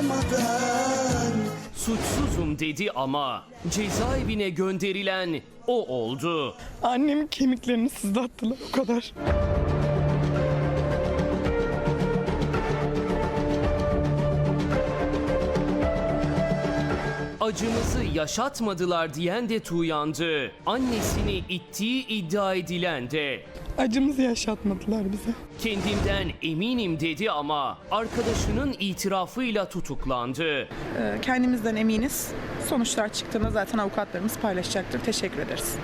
sızlamadan Suçsuzum dedi ama cezaevine gönderilen o oldu. Annemin kemiklerini sızlattılar o kadar. Acımızı yaşatmadılar diyen de Tuğyan'dı. Annesini ittiği iddia edilen de. Acımızı yaşatmadılar bize. Kendimden eminim dedi ama arkadaşının itirafıyla tutuklandı. Ee, Kendimizden eminiz. Sonuçlar çıktığında zaten avukatlarımız paylaşacaktır. Teşekkür ederiz.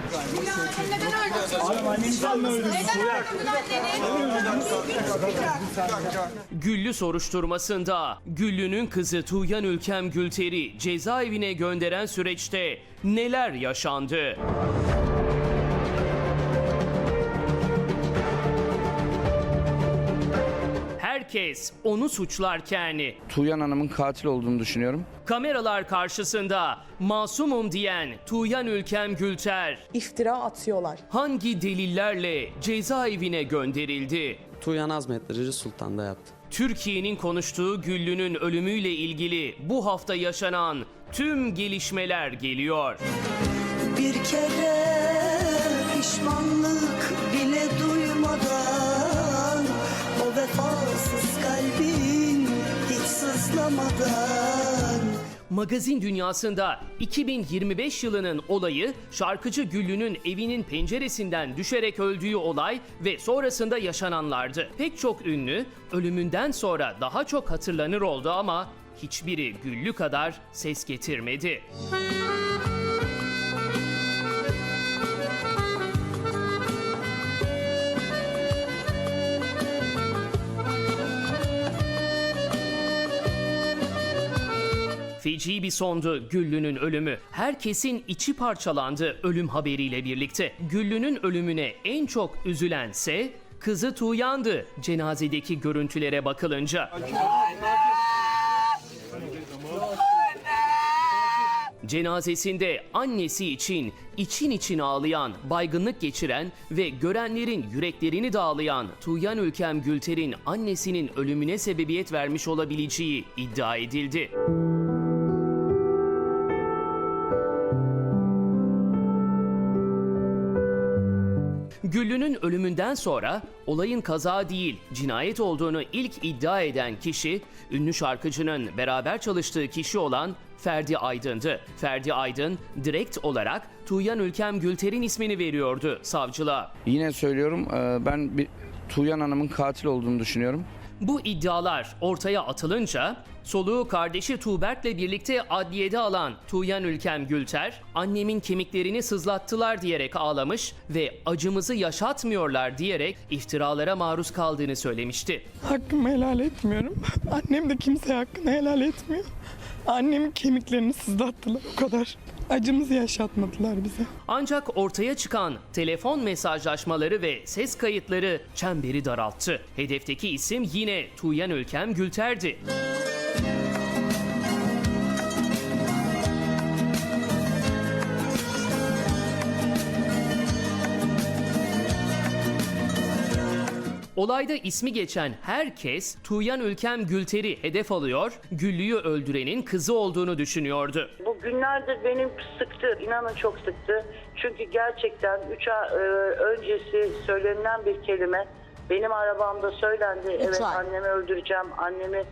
Güllü soruşturmasında Güllü'nün kızı Tuğyan Ülkem Gülter'i cezaevine gönderen süreçte neler yaşandı? Herkes onu suçlarken Tuğyan Hanım'ın katil olduğunu düşünüyorum. kameralar karşısında masumum diyen Tuğyan Ülkem Gülter İftira atıyorlar. hangi delillerle cezaevine gönderildi? Tuğyan Azmetli Rıcı Sultan'da yaptı. Türkiye'nin konuştuğu Güllü'nün ölümüyle ilgili bu hafta yaşanan tüm gelişmeler geliyor. Bir kere pişmanlık bile duymadan O kalbin hiç sızlamadan Magazin dünyasında 2025 yılının olayı şarkıcı Güllü'nün evinin penceresinden düşerek öldüğü olay ve sonrasında yaşananlardı. Pek çok ünlü ölümünden sonra daha çok hatırlanır oldu ama hiçbiri Güllü kadar ses getirmedi. Feci bir sondu Güllü'nün ölümü. Herkesin içi parçalandı ölüm haberiyle birlikte. Güllü'nün ölümüne en çok üzülense kızı Tuğyan'dı cenazedeki görüntülere bakılınca. Cenazesinde annesi için için için ağlayan, baygınlık geçiren ve görenlerin yüreklerini dağlayan Tuğyan Ülkem Gülter'in annesinin ölümüne sebebiyet vermiş olabileceği iddia edildi. Güllü'nün ölümünden sonra olayın kaza değil cinayet olduğunu ilk iddia eden kişi ünlü şarkıcının beraber çalıştığı kişi olan Ferdi Aydın'dı. Ferdi Aydın direkt olarak Tuğyan Ülkem Gülter'in ismini veriyordu savcılığa. Yine söylüyorum e, ben bir Tuğyan Hanım'ın katil olduğunu düşünüyorum. Bu iddialar ortaya atılınca soluğu kardeşi Tuğberk'le birlikte adliyede alan Tuğyan Ülkem Gülter, annemin kemiklerini sızlattılar diyerek ağlamış ve acımızı yaşatmıyorlar diyerek iftiralara maruz kaldığını söylemişti. Hakkımı helal etmiyorum. Annem de kimseye hakkını helal etmiyor. Annemin kemiklerini sızlattılar o kadar. Acımızı yaşatmadılar bize. Ancak ortaya çıkan telefon mesajlaşmaları ve ses kayıtları çemberi daralttı. Hedefteki isim yine Tuğyan Ülkem Gülter'di. Olayda ismi geçen herkes Tuğyan Ülkem Gülter'i hedef alıyor, Güllü'yü öldürenin kızı olduğunu düşünüyordu. Bu günlerdir benim sıktı, inanın çok sıktı. Çünkü gerçekten 3 ay e, öncesi söylenilen bir kelime benim arabamda söylendi. Evet annemi öldüreceğim, annemi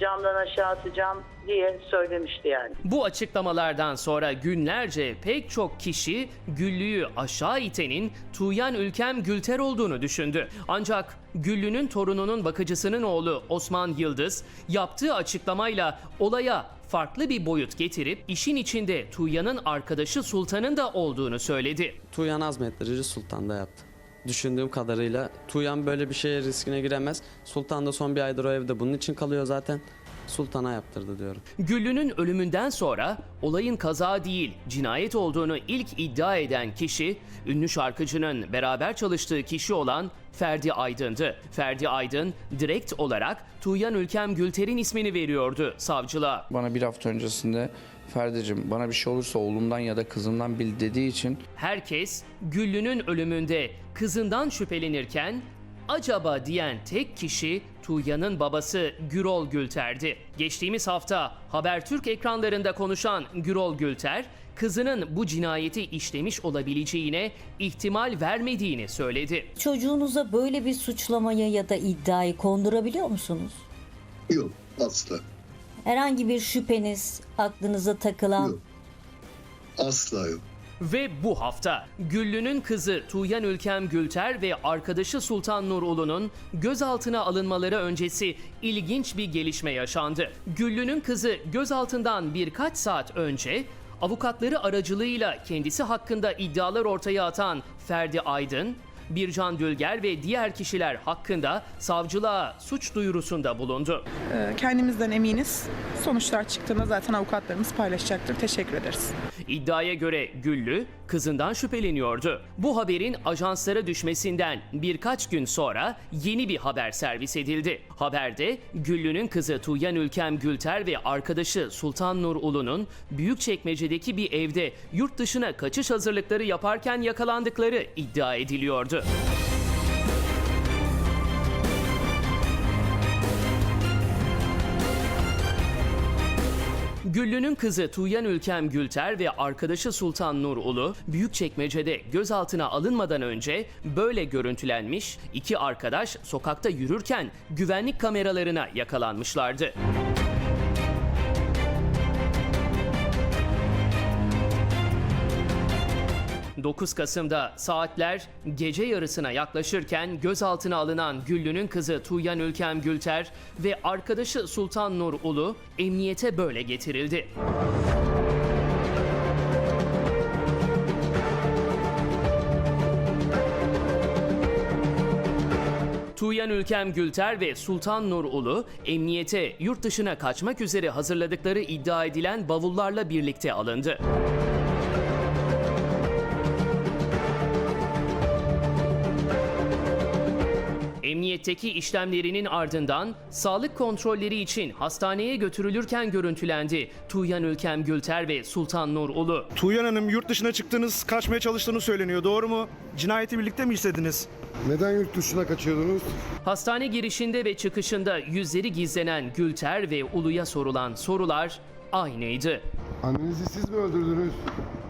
camdan aşağı atacağım diye söylemişti yani. Bu açıklamalardan sonra günlerce pek çok kişi Güllü'yü aşağı itenin Tuğyan Ülkem Gülter olduğunu düşündü. Ancak Güllü'nün torununun bakıcısının oğlu Osman Yıldız yaptığı açıklamayla olaya farklı bir boyut getirip işin içinde Tuğyan'ın arkadaşı Sultan'ın da olduğunu söyledi. Tuğyan Azmetli Rıcı Sultan'da yaptı. Düşündüğüm kadarıyla Tuğyan böyle bir şeye riskine giremez. Sultan da son bir aydır o evde bunun için kalıyor zaten. Sultan'a yaptırdı diyorum. Güllü'nün ölümünden sonra olayın kaza değil cinayet olduğunu ilk iddia eden kişi ünlü şarkıcının beraber çalıştığı kişi olan Ferdi Aydın'dı. Ferdi Aydın direkt olarak Tuğyan Ülkem Gülter'in ismini veriyordu savcılığa. Bana bir hafta öncesinde Ferdi'cim bana bir şey olursa oğlumdan ya da kızımdan bil dediği için Herkes Güllü'nün ölümünde kızından şüphelenirken acaba diyen tek kişi Tuğya'nın babası Gürol Gülter'di. Geçtiğimiz hafta Habertürk ekranlarında konuşan Gürol Gülter, kızının bu cinayeti işlemiş olabileceğine ihtimal vermediğini söyledi. Çocuğunuza böyle bir suçlamayı ya da iddiayı kondurabiliyor musunuz? Yok asla. Herhangi bir şüpheniz, aklınıza takılan Yok. Asla yok. Ve bu hafta Güllü'nün kızı Tuğyan Ülkem Gülter ve arkadaşı Sultan Nur Ulu'nun gözaltına alınmaları öncesi ilginç bir gelişme yaşandı. Güllü'nün kızı gözaltından birkaç saat önce avukatları aracılığıyla kendisi hakkında iddialar ortaya atan Ferdi Aydın, Bircan Dülger ve diğer kişiler hakkında savcılığa suç duyurusunda bulundu. Ee, Kendimizden eminiz. Sonuçlar çıktığında zaten avukatlarımız paylaşacaktır. Teşekkür ederiz. İddiaya göre Güllü kızından şüpheleniyordu. Bu haberin ajanslara düşmesinden birkaç gün sonra yeni bir haber servis edildi. Haberde Güllü'nün kızı Tuğyan Ülkem Gülter ve arkadaşı Sultan Nur Ulu'nun Büyükçekmece'deki bir evde yurt dışına kaçış hazırlıkları yaparken yakalandıkları iddia ediliyordu. Güllü'nün kızı Tuğyan Ülkem Gülter ve arkadaşı Sultan Nur Ulu Büyükçekmece'de gözaltına alınmadan önce böyle görüntülenmiş iki arkadaş sokakta yürürken güvenlik kameralarına yakalanmışlardı. ...9 Kasım'da saatler gece yarısına yaklaşırken gözaltına alınan Güllü'nün kızı Tuğyan Ülkem Gülter ve arkadaşı Sultan Nur Ulu emniyete böyle getirildi. Tuğyan Ülkem Gülter ve Sultan Nur Ulu emniyete yurt dışına kaçmak üzere hazırladıkları iddia edilen bavullarla birlikte alındı. Emniyetteki işlemlerinin ardından sağlık kontrolleri için hastaneye götürülürken görüntülendi Tuğyan Ülkem Gülter ve Sultan Nur Ulu. Tuğyan Hanım yurt dışına çıktınız, kaçmaya çalıştığını söyleniyor. Doğru mu? Cinayeti birlikte mi işlediniz? Neden yurt dışına kaçıyordunuz? Hastane girişinde ve çıkışında yüzleri gizlenen Gülter ve Ulu'ya sorulan sorular aynıydı. Annenizi siz mi öldürdünüz?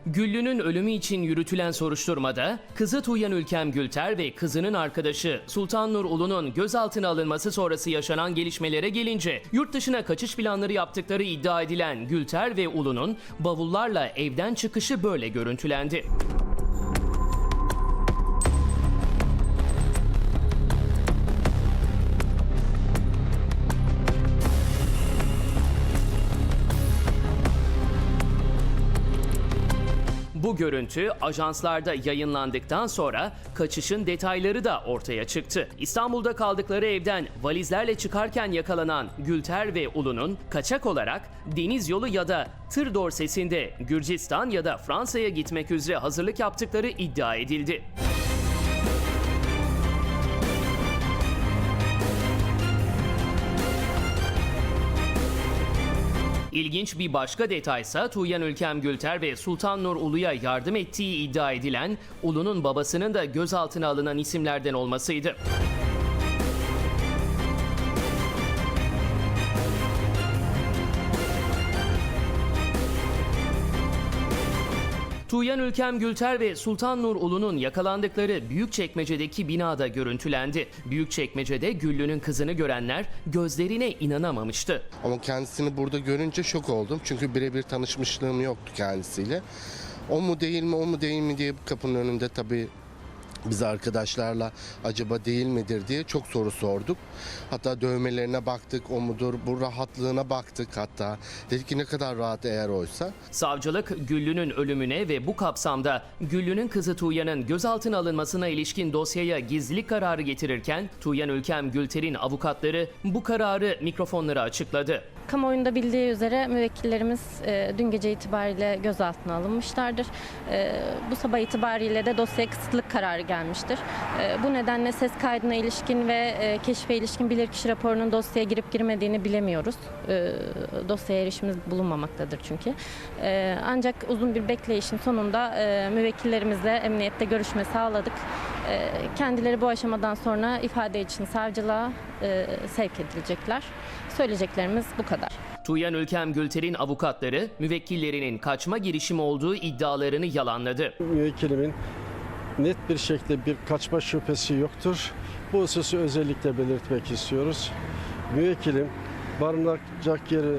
Güllü'nün ölümü için yürütülen soruşturmada kızı Tuğyan Ülkem Gülter ve kızının arkadaşı Sultan Nur Ulu'nun gözaltına alınması sonrası yaşanan gelişmelere gelince yurt dışına kaçış planları yaptıkları iddia edilen Gülter ve Ulu'nun bavullarla evden çıkışı böyle görüntülendi. Bu görüntü ajanslarda yayınlandıktan sonra kaçışın detayları da ortaya çıktı. İstanbul'da kaldıkları evden valizlerle çıkarken yakalanan Gülter ve Ulu'nun kaçak olarak deniz yolu ya da tır dorsesinde Gürcistan ya da Fransa'ya gitmek üzere hazırlık yaptıkları iddia edildi. İlginç bir başka detaysa Tuğyan Ülkem Gülter ve Sultan Nur Ulu'ya yardım ettiği iddia edilen Ulu'nun babasının da gözaltına alınan isimlerden olmasıydı. Tuğyan Ülkem Gülter ve Sultan Nur Ulu'nun yakalandıkları Büyükçekmece'deki binada görüntülendi. Büyükçekmece'de Güllü'nün kızını görenler gözlerine inanamamıştı. Ama kendisini burada görünce şok oldum. Çünkü birebir tanışmışlığım yoktu kendisiyle. O mu değil mi, o mu değil mi diye kapının önünde tabii biz arkadaşlarla acaba değil midir diye çok soru sorduk. Hatta dövmelerine baktık, o mudur, bu rahatlığına baktık hatta. Dedik ki ne kadar rahat eğer oysa. Savcılık Güllü'nün ölümüne ve bu kapsamda Güllü'nün kızı Tuğyan'ın gözaltına alınmasına ilişkin dosyaya gizlilik kararı getirirken Tuğyan Ülkem Gülter'in avukatları bu kararı mikrofonlara açıkladı. Kamuoyunda bildiği üzere müvekkillerimiz e, dün gece itibariyle gözaltına alınmışlardır. E, bu sabah itibariyle de dosyaya kısıtlık kararı geldi. Gelmiştir. E, bu nedenle ses kaydına ilişkin ve e, keşfe ilişkin bilirkişi raporunun dosyaya girip girmediğini bilemiyoruz. E, dosyaya erişimimiz bulunmamaktadır çünkü. E, ancak uzun bir bekleyişin sonunda e, müvekkillerimizle emniyette görüşme sağladık. Kendileri bu aşamadan sonra ifade için savcılığa e, sevk edilecekler. Söyleyeceklerimiz bu kadar. Tuğyan Ülkem Gülter'in avukatları müvekkillerinin kaçma girişimi olduğu iddialarını yalanladı. müvekkilimin net bir şekilde bir kaçma şüphesi yoktur. Bu hususu özellikle belirtmek istiyoruz. Müvekkilim barınacak yeri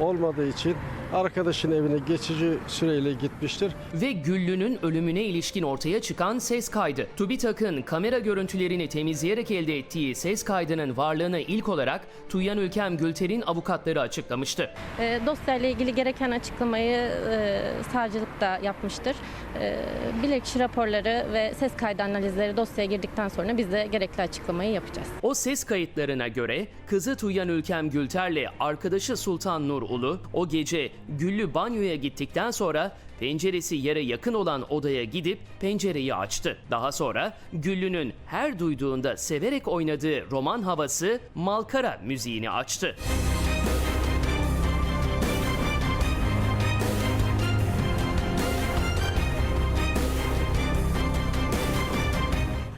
olmadığı için arkadaşın evine geçici süreyle gitmiştir. Ve Güllü'nün ölümüne ilişkin ortaya çıkan ses kaydı. TÜBİTAK'ın kamera görüntülerini temizleyerek elde ettiği ses kaydının varlığını ilk olarak Tuğyan Ülkem Gülter'in avukatları açıklamıştı. E, dosyayla ilgili gereken açıklamayı e, savcılık da yapmıştır. E, bilirkişi raporları ve ses kaydı analizleri dosyaya girdikten sonra biz de gerekli açıklamayı yapacağız. O ses kayıtlarına göre kızı Tuğyan Ülkem Gülter'le arkadaşı Sultan Nur Ulu o gece Güllü banyoya gittikten sonra penceresi yere yakın olan odaya gidip pencereyi açtı. Daha sonra Güllü'nün her duyduğunda severek oynadığı roman havası Malkara müziğini açtı.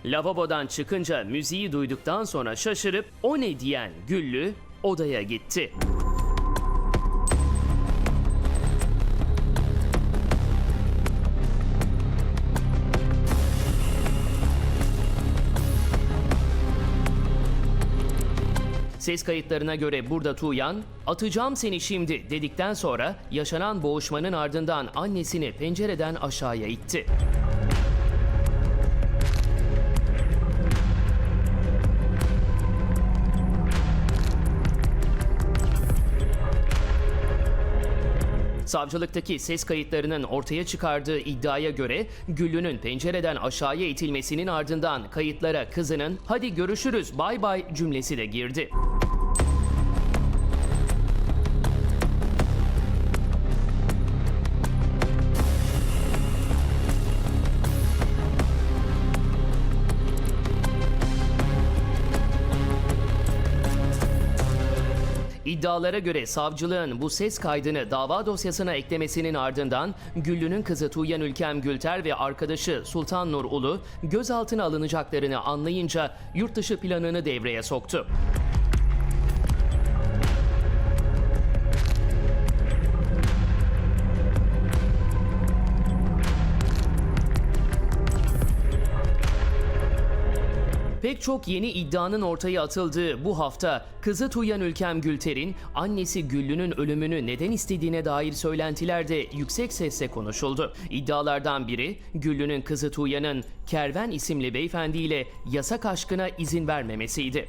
Lavabodan çıkınca müziği duyduktan sonra şaşırıp o ne diyen Güllü odaya gitti. Ses kayıtlarına göre burada Tuğyan, atacağım seni şimdi dedikten sonra yaşanan boğuşmanın ardından annesini pencereden aşağıya itti. Savcılıktaki ses kayıtlarının ortaya çıkardığı iddiaya göre Güllü'nün pencereden aşağıya itilmesinin ardından kayıtlara kızının hadi görüşürüz bay bay cümlesi de girdi. İddialara göre savcılığın bu ses kaydını dava dosyasına eklemesinin ardından Güllü'nün kızı Tuğyan Ülkem Gülter ve arkadaşı Sultan Nur Ulu gözaltına alınacaklarını anlayınca yurt dışı planını devreye soktu. Pek çok yeni iddianın ortaya atıldığı bu hafta kızı Tuğyan Ülkem Gülter'in annesi Güllü'nün ölümünü neden istediğine dair söylentiler de yüksek sesle konuşuldu. İddialardan biri Güllü'nün kızı Tuğyan'ın Kerven isimli beyefendiyle yasak aşkına izin vermemesiydi.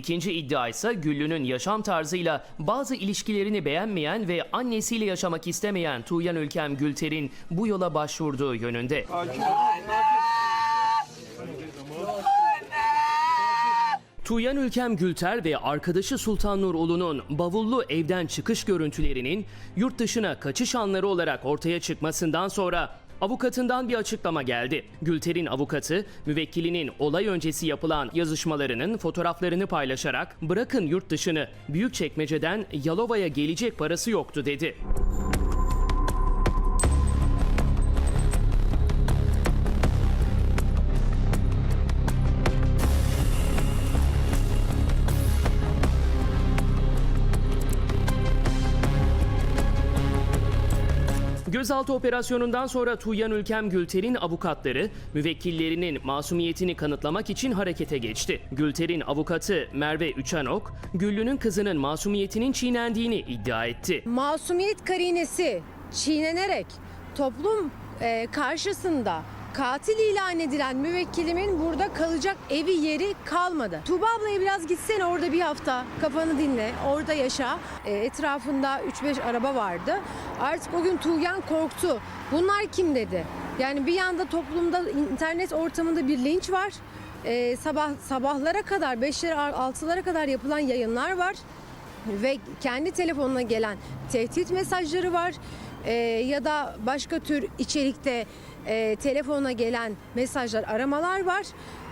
İkinci iddia ise Güllü'nün yaşam tarzıyla bazı ilişkilerini beğenmeyen ve annesiyle yaşamak istemeyen Tuğyan Ülkem Gülter'in bu yola başvurduğu yönünde. Tuğyan Ülkem Gülter ve arkadaşı Sultan Nur Ulu'nun bavullu evden çıkış görüntülerinin yurt dışına kaçış anları olarak ortaya çıkmasından sonra avukatından bir açıklama geldi. Gülter'in avukatı müvekkilinin olay öncesi yapılan yazışmalarının fotoğraflarını paylaşarak bırakın yurt dışını Büyükçekmece'den Yalova'ya gelecek parası yoktu dedi. Gözaltı operasyonundan sonra Tuğyan Ülkem Gülter'in avukatları müvekkillerinin masumiyetini kanıtlamak için harekete geçti. Gülter'in avukatı Merve Üçanok, Güllü'nün kızının masumiyetinin çiğnendiğini iddia etti. Masumiyet karinesi çiğnenerek toplum e, karşısında katil ilan edilen müvekkilimin burada kalacak evi yeri kalmadı. Tuğba ablaya biraz gitsene orada bir hafta kafanı dinle orada yaşa. E, etrafında 3-5 araba vardı. Artık o gün Tuğyan korktu. Bunlar kim dedi. Yani bir yanda toplumda internet ortamında bir linç var. Ee, sabah sabahlara kadar 5'lere 6'lara kadar yapılan yayınlar var ve kendi telefonuna gelen tehdit mesajları var Ee, ya da başka tür içerikte e, telefona gelen mesajlar aramalar var.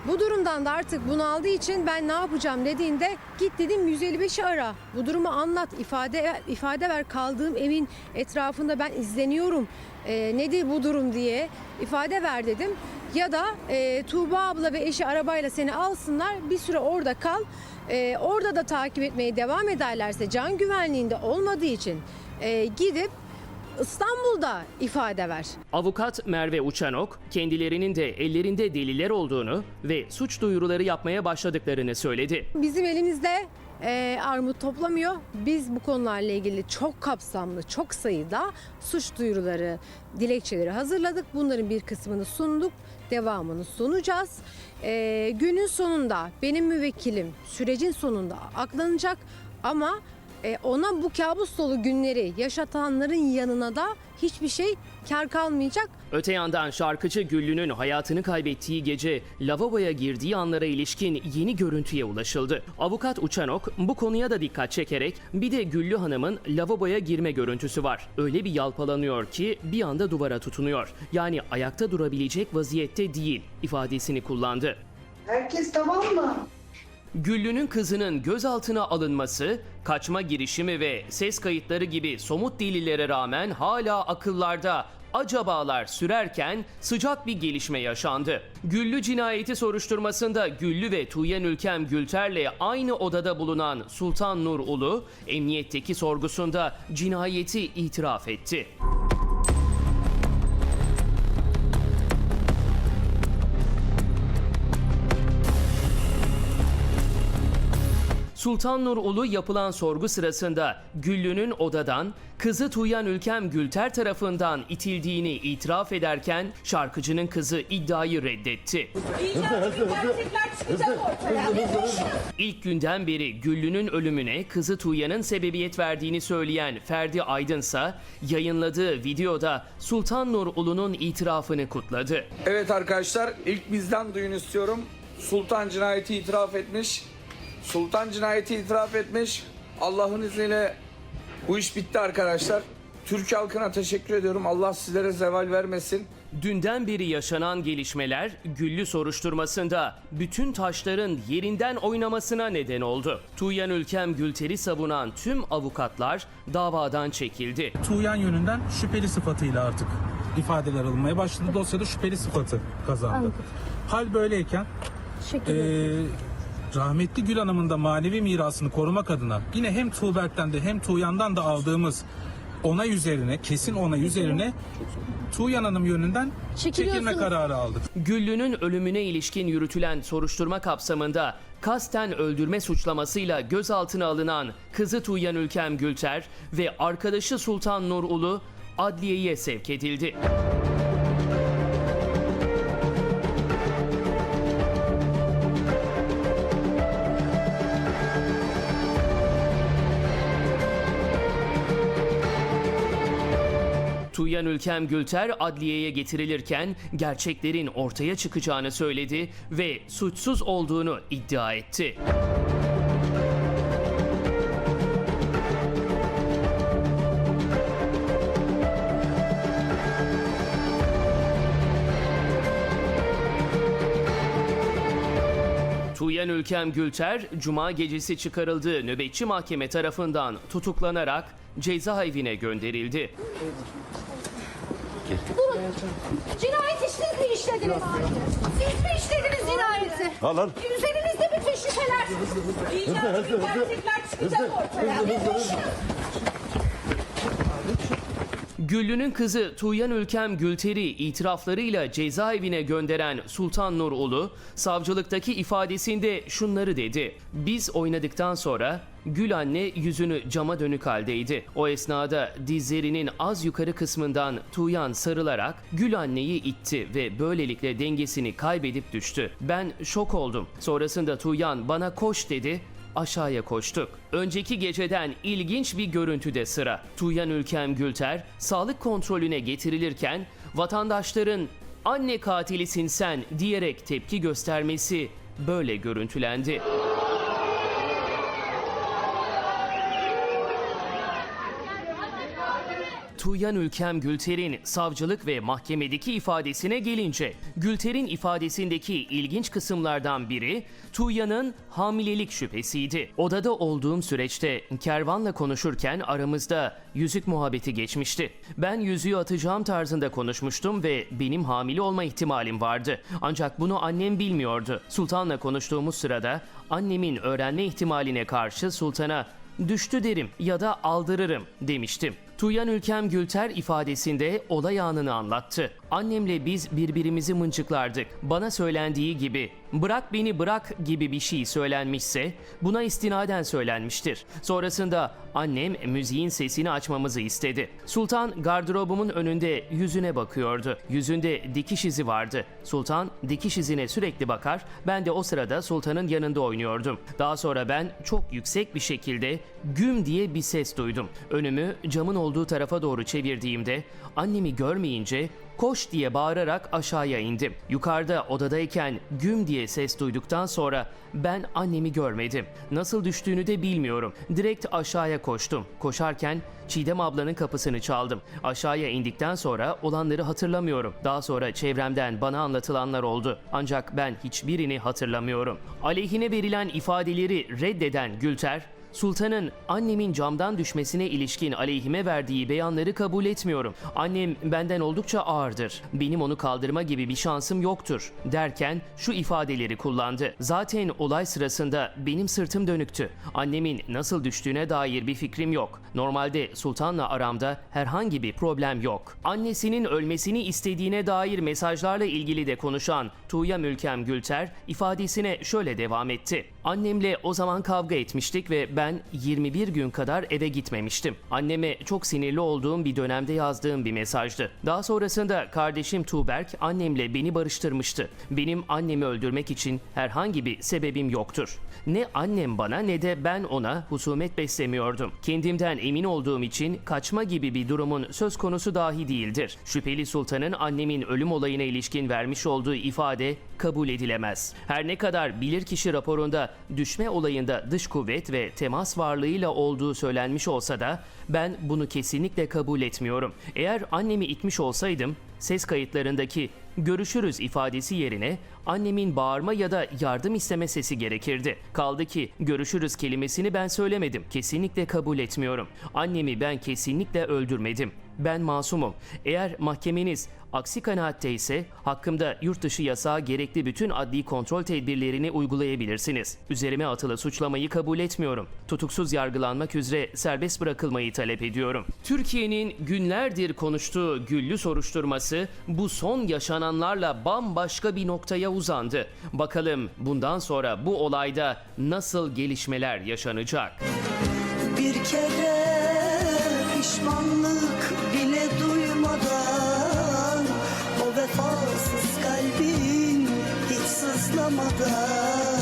Bu durumdan da artık bunaldığı için ben ne yapacağım dediğinde git dedim 155'i ara. Bu durumu anlat, ifade ifade ver. Kaldığım evin etrafında ben izleniyorum. Ee, nedir bu durum diye ifade ver dedim. Ya da e, Tuğba abla ve eşi arabayla seni alsınlar bir süre orada kal. Ee, orada da takip etmeye devam ederlerse can güvenliğinde olmadığı için e, gidip İstanbul'da ifade ver. Avukat Merve Uçanok, kendilerinin de ellerinde deliller olduğunu ve suç duyuruları yapmaya başladıklarını söyledi. Bizim elimizde e, armut toplamıyor. Biz bu konularla ilgili çok kapsamlı, çok sayıda suç duyuruları, dilekçeleri hazırladık. Bunların bir kısmını sunduk, devamını sunacağız. E, günün sonunda benim müvekkilim sürecin sonunda aklanacak ama e, ona bu kabus dolu günleri yaşatanların yanına da hiçbir şey kar kalmayacak. Öte yandan şarkıcı Güllü'nün hayatını kaybettiği gece lavaboya girdiği anlara ilişkin yeni görüntüye ulaşıldı. Avukat Uçanok bu konuya da dikkat çekerek bir de Güllü Hanım'ın lavaboya girme görüntüsü var. Öyle bir yalpalanıyor ki bir anda duvara tutunuyor. Yani ayakta durabilecek vaziyette değil ifadesini kullandı. Herkes tamam mı? Güllü'nün kızının gözaltına alınması, kaçma girişimi ve ses kayıtları gibi somut delillere rağmen hala akıllarda acabalar sürerken sıcak bir gelişme yaşandı. Güllü cinayeti soruşturmasında Güllü ve Tuğyan Ülkem Gülter'le aynı odada bulunan Sultan Nur Ulu, emniyetteki sorgusunda cinayeti itiraf etti. Sultan Nur Ulu yapılan sorgu sırasında Güllü'nün odadan kızı Tuğyan Ülkem Gülter tarafından itildiğini itiraf ederken şarkıcının kızı iddiayı reddetti. İlk günden beri Güllü'nün ölümüne kızı Tuğyan'ın sebebiyet verdiğini söyleyen Ferdi Aydınsa yayınladığı videoda Sultan Nur Ulu'nun itirafını kutladı. Evet arkadaşlar ilk bizden duyun istiyorum. Sultan cinayeti itiraf etmiş. Sultan cinayeti itiraf etmiş. Allah'ın izniyle bu iş bitti arkadaşlar. Türk halkına teşekkür ediyorum. Allah sizlere zeval vermesin. Dünden beri yaşanan gelişmeler Güllü soruşturmasında bütün taşların yerinden oynamasına neden oldu. Tuğyan Ülkem Gülter'i savunan tüm avukatlar davadan çekildi. Tuğyan yönünden şüpheli sıfatıyla artık ifadeler alınmaya başladı. Dosyada şüpheli sıfatı kazandı. Hal böyleyken eee, rahmetli Gül Hanım'ın da manevi mirasını korumak adına yine hem Tuğberk'ten de hem Tuğyan'dan da aldığımız onay üzerine, kesin onay üzerine Tuğyan Hanım yönünden çekilme kararı aldık. Güllü'nün ölümüne ilişkin yürütülen soruşturma kapsamında kasten öldürme suçlamasıyla gözaltına alınan kızı Tuğyan Ülkem Gülter ve arkadaşı Sultan Nur Ulu adliyeye sevk edildi. Tuğyan Ülkem Gülter adliyeye getirilirken gerçeklerin ortaya çıkacağını söyledi ve suçsuz olduğunu iddia etti. Tuğyan Ülkem Gülter, Cuma gecesi çıkarıldığı nöbetçi mahkeme tarafından tutuklanarak cezaevine gönderildi. Cinayet siz mi işlediniz? Siz mi işlediniz cinayeti? Alın. Üzerinizde bütün şüpheler. İyice gerçekler çıkacak ortaya. Biz Güllü'nün kızı Tuğyan Ülkem Gülter'i itiraflarıyla cezaevine gönderen Sultan Nur Ulu, savcılıktaki ifadesinde şunları dedi. Biz oynadıktan sonra Gül anne yüzünü cama dönük haldeydi. O esnada dizlerinin az yukarı kısmından Tuğyan sarılarak Gül anneyi itti ve böylelikle dengesini kaybedip düştü. Ben şok oldum. Sonrasında Tuğyan bana koş dedi aşağıya koştuk. Önceki geceden ilginç bir görüntüde sıra. Tuğyan Ülkem Gülter sağlık kontrolüne getirilirken vatandaşların anne katilisin sen diyerek tepki göstermesi böyle görüntülendi. Tuğyan Ülkem Gülter'in savcılık ve mahkemedeki ifadesine gelince, Gülter'in ifadesindeki ilginç kısımlardan biri Tuğyan'ın hamilelik şüphesiydi. Odada olduğum süreçte Kervan'la konuşurken aramızda yüzük muhabbeti geçmişti. Ben yüzüğü atacağım tarzında konuşmuştum ve benim hamile olma ihtimalim vardı. Ancak bunu annem bilmiyordu. Sultan'la konuştuğumuz sırada annemin öğrenme ihtimaline karşı Sultan'a düştü derim ya da aldırırım demiştim. Tuğyan Ülkem Gülter ifadesinde olay anını anlattı. Annemle biz birbirimizi mıncıklardık. Bana söylendiği gibi bırak beni bırak gibi bir şey söylenmişse buna istinaden söylenmiştir. Sonrasında annem müziğin sesini açmamızı istedi. Sultan gardırobumun önünde yüzüne bakıyordu. Yüzünde dikiş izi vardı. Sultan dikiş izine sürekli bakar. Ben de o sırada Sultan'ın yanında oynuyordum. Daha sonra ben çok yüksek bir şekilde güm diye bir ses duydum. Önümü camın olduğu tarafa doğru çevirdiğimde annemi görmeyince koş diye bağırarak aşağıya indim. Yukarıda odadayken güm diye ses duyduktan sonra ben annemi görmedim. Nasıl düştüğünü de bilmiyorum. Direkt aşağıya koştum. Koşarken Çiğdem ablanın kapısını çaldım. Aşağıya indikten sonra olanları hatırlamıyorum. Daha sonra çevremden bana anlatılanlar oldu. Ancak ben hiçbirini hatırlamıyorum. Aleyhine verilen ifadeleri reddeden Gülter, Sultan'ın annemin camdan düşmesine ilişkin aleyhime verdiği beyanları kabul etmiyorum. Annem benden oldukça ağırdır. Benim onu kaldırma gibi bir şansım yoktur derken şu ifadeleri kullandı. Zaten olay sırasında benim sırtım dönüktü. Annemin nasıl düştüğüne dair bir fikrim yok. Normalde Sultan'la aramda herhangi bir problem yok. Annesinin ölmesini istediğine dair mesajlarla ilgili de konuşan Tuğya Mülkem Gülter ifadesine şöyle devam etti. Annemle o zaman kavga etmiştik ve 21 gün kadar eve gitmemiştim. Anneme çok sinirli olduğum bir dönemde yazdığım bir mesajdı. Daha sonrasında kardeşim Tuğberk annemle beni barıştırmıştı. Benim annemi öldürmek için herhangi bir sebebim yoktur. Ne annem bana ne de ben ona husumet beslemiyordum. Kendimden emin olduğum için kaçma gibi bir durumun söz konusu dahi değildir. Şüpheli Sultan'ın annemin ölüm olayına ilişkin vermiş olduğu ifade kabul edilemez. Her ne kadar bilirkişi raporunda düşme olayında dış kuvvet ve temas varlığıyla olduğu söylenmiş olsa da ben bunu kesinlikle kabul etmiyorum. Eğer annemi itmiş olsaydım ses kayıtlarındaki görüşürüz ifadesi yerine annemin bağırma ya da yardım isteme sesi gerekirdi. Kaldı ki görüşürüz kelimesini ben söylemedim. Kesinlikle kabul etmiyorum. Annemi ben kesinlikle öldürmedim. Ben masumum. Eğer mahkemeniz aksi kanaatte ise hakkımda yurt dışı yasağı gerekli bütün adli kontrol tedbirlerini uygulayabilirsiniz. Üzerime atılı suçlamayı kabul etmiyorum. Tutuksuz yargılanmak üzere serbest bırakılmayı talep ediyorum. Türkiye'nin günlerdir konuştuğu güllü soruşturması bu son yaşananlarla bambaşka bir noktaya uzandı. Bakalım bundan sonra bu olayda nasıl gelişmeler yaşanacak? Bir kere pişmanlık O